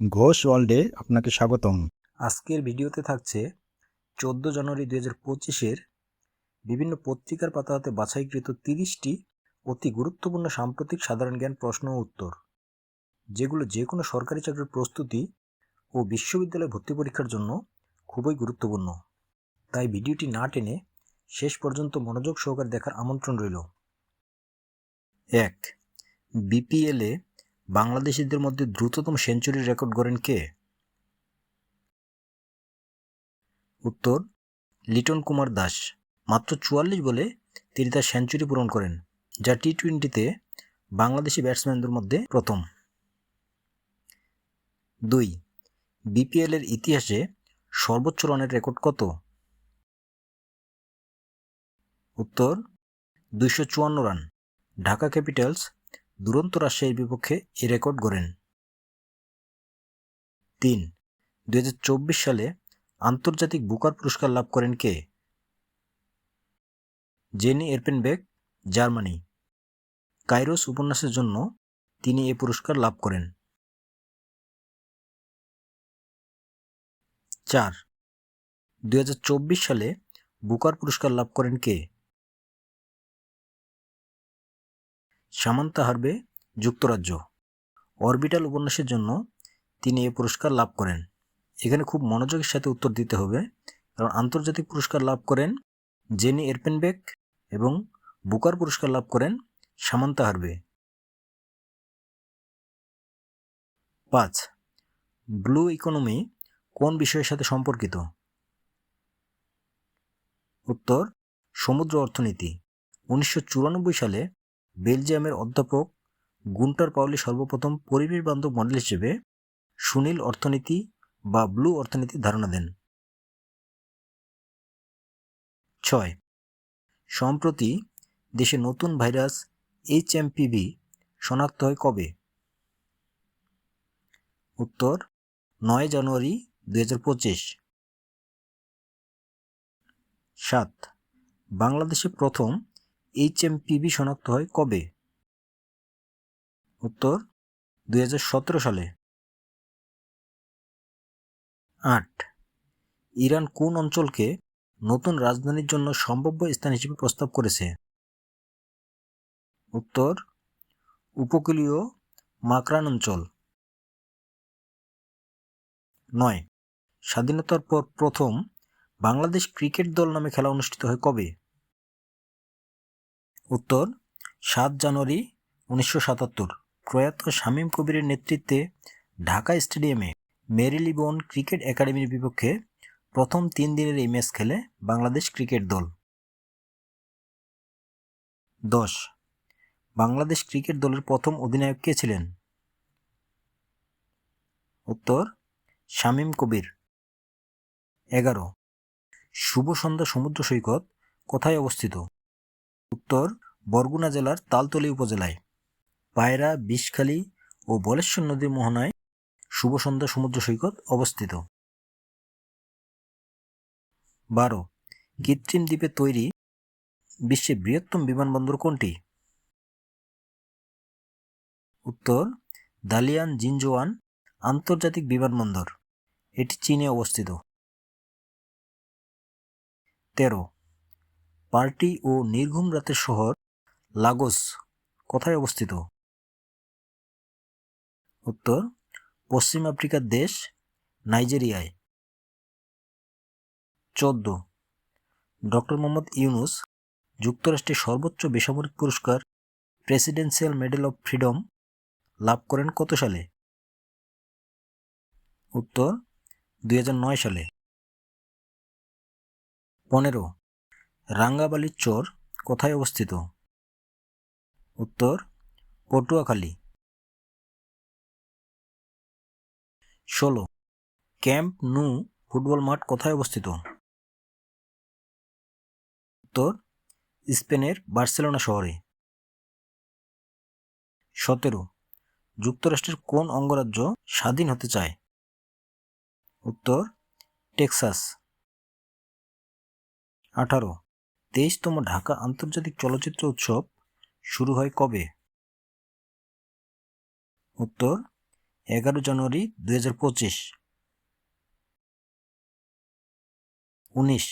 ঘোষ ওয়ার্ল্ডে আপনাকে স্বাগতম। আজকের ভিডিওতে থাকছে চোদ্দ জানুয়ারি দুই হাজার পঁচিশের বিভিন্ন পত্রিকার পাতা পাতাতে বাছাইকৃত তিরিশটি অতি গুরুত্বপূর্ণ সাম্প্রতিক সাধারণ জ্ঞান প্রশ্ন ও উত্তর, যেগুলো যে কোনো সরকারি চাকরির প্রস্তুতি ও বিশ্ববিদ্যালয় ভর্তি পরীক্ষার জন্য খুবই গুরুত্বপূর্ণ। তাই ভিডিওটি না টেনে শেষ পর্যন্ত মনোযোগ সহকারে দেখার আমন্ত্রণ রইল। এক, বিপিএলে বাংলাদেশিদের মধ্যে দ্রুততম সেঞ্চুরির রেকর্ড গড়েন কে? উত্তর, লিটন কুমার দাস। মাত্র চুয়াল্লিশ বলে তিনি তার সেঞ্চুরি পূরণ করেন, যা টি টোয়েন্টিতে বাংলাদেশি ব্যাটসম্যানদের মধ্যে প্রথম। দুই বিপিএলের ইতিহাসে সর্বোচ্চ রানের রেকর্ড কত? উত্তর, দুইশো চুয়ান্ন রান। ঢাকা ক্যাপিটালস দুরন্ত রাজশাহীর বিপক্ষে এ রেকর্ড গড়েন। তিন দুই সালে আন্তর্জাতিক বুকার পুরস্কার লাভ করেন কে? Jenny Erpenbeck Germany. কাইরোস উপন্যাসের জন্য তিনি এ পুরস্কার লাভ করেন। চার দুই সালে বুকার পুরস্কার লাভ করেন কে? সামান্তা হারবে যুক্তরাজ্য। অরবিটাল উপন্যাসের জন্য তিনি এই পুরস্কার লাভ করেন। এখানে খুব মনোযোগের সাথে উত্তর দিতে হবে, কারণ আন্তর্জাতিক পুরস্কার লাভ করেন জেনি এরপেনবেক এবং বুকার পুরস্কার লাভ করেন সামান্তা হারবে। পাঁচ, ব্লু ইকোনমি কোন বিষয়ের সাথে সম্পর্কিত? উত্তর, সমুদ্র অর্থনীতি। উনিশশো চুরানব্বই সালে বেলজিয়ামের অধ্যাপক গুন্টার পাওলি সর্বপ্রথম পরিবেশ বান্ধব মডেল হিসেবে সুনীল অর্থনীতি বা ব্লু অর্থনীতির ধারণা দেন। ছয়, সম্প্রতি দেশে নতুন ভাইরাস এইচ শনাক্ত হয় কবে? উত্তর, নয় জানুয়ারি দুই হাজার পঁচিশ। সাত, বাংলাদেশে প্রথম এইচ এমপিভি শনাক্ত হয় কবে? উত্তর দু হাজার সতেরো সালে। আট, ইরান কোন অঞ্চলকে নতুন রাজধানীর জন্য সম্ভাব্য স্থান হিসেবে প্রস্তাব করেছে? উত্তর, উপকূলীয় মাকরান অঞ্চল। নয়, স্বাধীনতার পর প্রথম বাংলাদেশ ক্রিকেট দল নামে খেলা অনুষ্ঠিত হয় কবে? উত্তর, সাত জানুয়ারি উনিশশো সাতাত্তর। প্রয়াত শামীম কবিরের নেতৃত্বে ঢাকা স্টেডিয়ামে মেরিলিবন ক্রিকেট একাডেমির বিপক্ষে প্রথম তিন দিনের এই ম্যাচ খেলে বাংলাদেশ ক্রিকেট দল। দশ, বাংলাদেশ ক্রিকেট দলের প্রথম অধিনায়ক কে ছিলেন? উত্তর, শামীম কবির। এগারো, শুভ সন্ধ্যা সমুদ্র সৈকত কোথায় অবস্থিত? উত্তর বরগুনা জেলার তালতলী উপজেলায়। পায়রা, বিষখালী ও বলেশ্বর নদীর মোহনায় শুভসন্ধ্যা সমুদ্র সৈকত অবস্থিত। বারো, কৃত্রিম দ্বীপে তৈরি বিশ্বের বৃহত্তম বিমানবন্দর কোনটি? উত্তর, দালিয়ান জিনজোয়ান আন্তর্জাতিক বিমানবন্দর। এটি চীনে অবস্থিত। তেরো পার্টি ও নির্ঘুম রাতের শহর লাগোস কোথায় অবস্থিত? উত্তর, পশ্চিম আফ্রিকার দেশ নাইজেরিয়ায়। চোদ্দ, ডক্টর মোহাম্মদ ইউনুস যুক্তরাষ্ট্রের সর্বোচ্চ বেসামরিক পুরস্কার, প্রেসিডেন্সিয়াল মেডেল অফ ফ্রিডম লাভ করেন কত সালে? উত্তর, দুই হাজার নয় সালে। পনেরো রাঙ্গাবালির চর কোথায় অবস্থিত? উত্তর, পটুয়াখালী। ষোলো। ক্যাম্প নু ফুটবল মাঠ কোথায় অবস্থিত? উত্তর, স্পেনের বার্সেলোনা শহরে। সতেরো। যুক্তরাষ্ট্রের কোন অঙ্গরাজ্য স্বাধীন হতে চায়? উত্তর, টেক্সাস। আঠারো। তেইশতম ঢাকা আন্তর্জাতিক চলচ্চিত্র উৎসব শুরু হয় কবে? উত্তর, এগারো জানুয়ারি দুই হাজার পঁচিশ। উনিশ,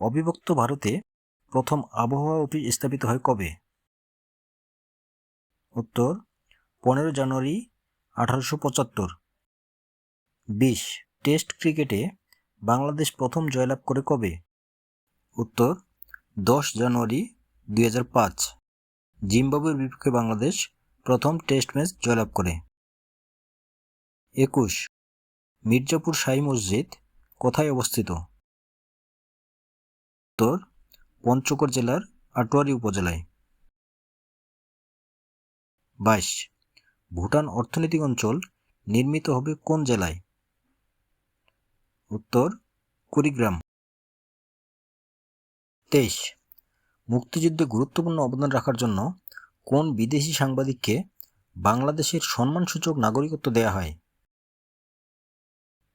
অবিভক্ত ভারতে প্রথম আবহাওয়া অফিস স্থাপিত হয় কবে? উত্তর, পনেরো জানুয়ারি আঠারোশো পঁচাত্তর। বিশ, টেস্ট ক্রিকেটে বাংলাদেশ প্রথম জয়লাভ করে কবে? উত্তর দশ জানুয়ারি দুই হাজার পাঁচ। জিম্বাবুয়ের বিপক্ষে বাংলাদেশ প্রথম টেস্ট ম্যাচ জয়লাভ করে। একুশ। মির্জাপুর শাহী মসজিদ কোথায় অবস্থিত? উত্তর, পঞ্চগড় জেলার আটোয়ারি উপজেলায়। বাইশ। ভুটান অর্থনৈতিক অঞ্চল নির্মিত হবে কোন জেলায়? উত্তর, কুড়িগ্রাম। তেইশ। মুক্তিযুদ্ধে গুরুত্বপূর্ণ অবদান রাখার জন্য কোন বিদেশি সাংবাদিককে বাংলাদেশের সম্মানসূচক নাগরিকত্ব দেয়া হয়?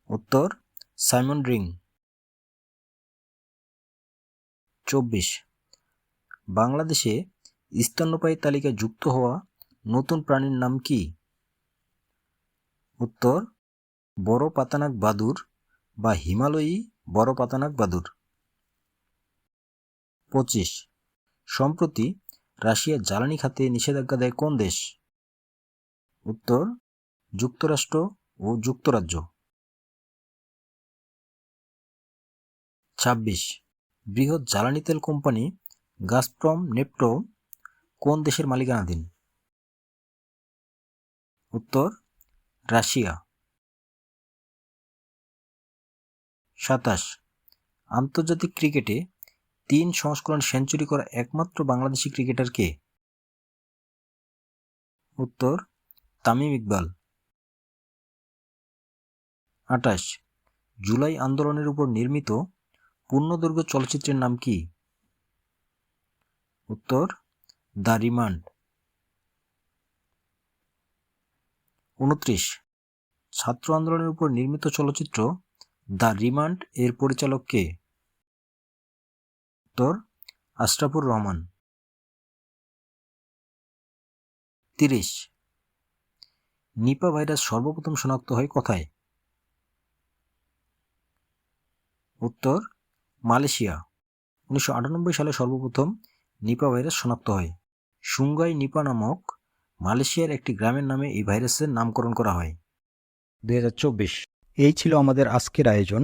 উত্তর, সাইমন রিং। চব্বিশ। বাংলাদেশে স্তন্যপায়ী তালিকায় যুক্ত হওয়া নতুন প্রাণীর নাম কি? উত্তর, বড় পাতানাক বাদুর বা হিমালয়ী বড় পাতানাক বাদুর। পঁচিশ। সম্প্রতি রাশিয়া জ্বালানি খাতে নিষেধাজ্ঞা দেয় কোন দেশ? উত্তর, যুক্তরাষ্ট্র ও যুক্তরাজ্য। ছাব্বিশ। বৃহৎ জ্বালানি তেল কোম্পানি গাজপ্রম নেপটো কোন দেশের মালিকানাধীন? উত্তর, রাশিয়া। সাতাশ। আন্তর্জাতিক ক্রিকেটে তিন সংস্করণ সেঞ্চুরি করা একমাত্র বাংলাদেশি ক্রিকেটার কে উত্তর, তামিম ইকবাল। আটাশ জুলাই আন্দোলনের উপর নির্মিত পূর্ণদৈর্ঘ্য চলচ্চিত্রের নাম কি? উত্তর, দ্য রিমান্ড। উনত্রিশ, ছাত্র আন্দোলনের উপর নির্মিত চলচ্চিত্র দ্য রিমান্ড এর পরিচালক কে? উত্তর, আশরাফুর রহমান। তিরিশ, নিপা ভাইরাস সর্বপ্রথম শনাক্ত হয় কোথায়? উত্তর, মালয়েশিয়া। উনিশশো আটানব্বই সালে সর্বপ্রথম নিপা ভাইরাস শনাক্ত হয়। সুঙ্গাই নিপা নামক মালয়েশিয়ার একটি গ্রামের নামে এই ভাইরাসের নামকরণ করা হয়। দুই হাজার চব্বিশ, এই ছিল আমাদের আজকের আয়োজন।